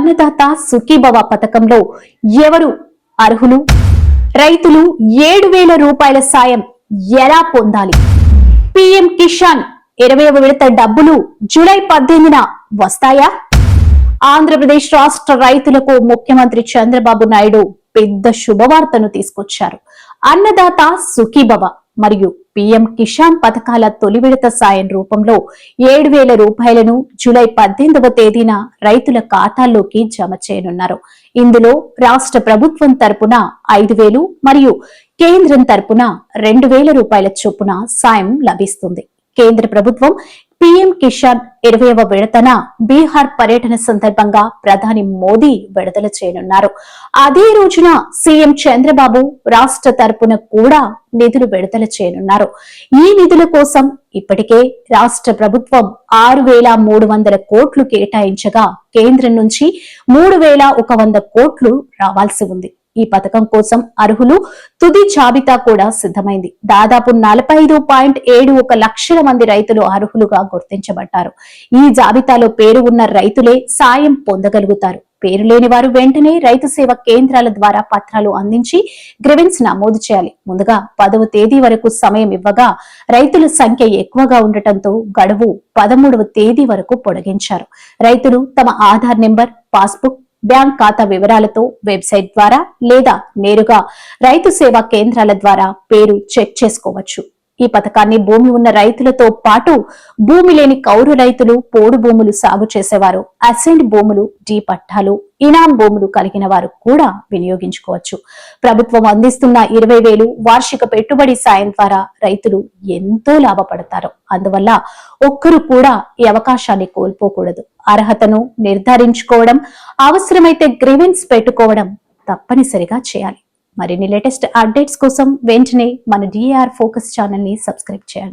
అన్నదాత సుఖీభవ పథకంలో ఎవరు అర్హులు? రైతులు ఏడు వేల రూపాయల సాయం ఎలా పొందాలి? పిఎం కిసాన్ ఇరవైవ విడత డబ్బులు జూలై పద్దెనిమిదిన వస్తాయా? ఆంధ్రప్రదేశ్ రాష్ట్ర రైతులకు ముఖ్యమంత్రి చంద్రబాబు నాయుడు పెద్ద శుభవార్తను తీసుకొచ్చారు. అన్నదాత సుఖీభవ మరియు పిఎం కిసాన్ పథకాల తొలి విడత సాయం రూపంలో ఏడు వేల రూపాయలను జూలై పద్దెనిమిదవ తేదీన రైతుల ఖాతాల్లోకి జమ చేయనున్నారు. ఇందులో రాష్ట్ర ప్రభుత్వం తరపున ఐదు వేలు మరియు కేంద్రం తరపున రెండు వేల రూపాయల చొప్పున సాయం లభిస్తుంది. కేంద్ర ప్రభుత్వం పీఎం కిషాన్ ఇరవైవ విడతన బీహార్ పర్యటన సందర్భంగా ప్రధాని మోదీ విడుదల చేయనున్నారు. అదే రోజున సీఎం చంద్రబాబు రాష్ట్ర తరపున కూడా నిధులు విడుదల చేయనున్నారు. ఈ నిధుల కోసం ఇప్పటికే రాష్ట్ర ప్రభుత్వం ఆరు వేల మూడు వందల కోట్లు కేటాయించగా కేంద్రం నుంచి మూడు వేల ఒక వంద కోట్లు రావాల్సి ఉంది. ఈ పథకం కోసం అర్హులు. తుది జాబితా కూడా సిద్ధమైంది. దాదాపు నలభై ఐదు పాయింట్ ఏడు ఒక లక్షల మంది రైతులు అర్హులుగా గుర్తించబడ్డారు. ఈ జాబితాలో పేరు ఉన్న రైతులే సాయం పొందగలుగుతారు. పేరు లేని వారు వెంటనే రైతు సేవ కేంద్రాల ద్వారా పత్రాలు అందించి గ్రివెన్స్ నమోదు చేయాలి. ముందుగా పదవ తేదీ వరకు సమయం ఇవ్వగా రైతుల సంఖ్య ఎక్కువగా ఉండటంతో గడువు పదమూడవ తేదీ వరకు పొడిగించారు. రైతులు తమ ఆధార్ నెంబర్ పాస్బుక్ బ్యాంక్ ఖాతా వివరాలతో వెబ్సైట్ ద్వారా లేదా నేరుగా రైతు సేవా కేంద్రాల ద్వారా పేరు చెక్ చేసుకోవచ్చు. ఈ పథకాన్ని భూమి ఉన్న రైతులతో పాటు భూమి లేని కౌరు రైతులు పోడు భూములు సాగు చేసేవారు. అసెంట్ భూములు డీ పట్టాలు ఇనాం భూములు కలిగిన వారు కూడా వినియోగించుకోవచ్చు. ప్రభుత్వం అందిస్తున్న ఇరవై వేలు వార్షిక పెట్టుబడి సాయం ద్వారా రైతులు ఎంతో లాభపడతారు. అందువల్ల ఒక్కరు కూడా ఈ అవకాశాన్ని కోల్పోకూడదు. అర్హతను నిర్ధారించుకోవడం అవసరమైతే గ్రీవెన్స్ పెట్టుకోవడం తప్పనిసరిగా చేయాలి. మరిన్ని లేటెస్ట్ అప్డేట్స్ కోసం వెంటనే మన డిఆర్ ఫోకస్ ఛానల్ని సబ్స్క్రైబ్ చేయండి.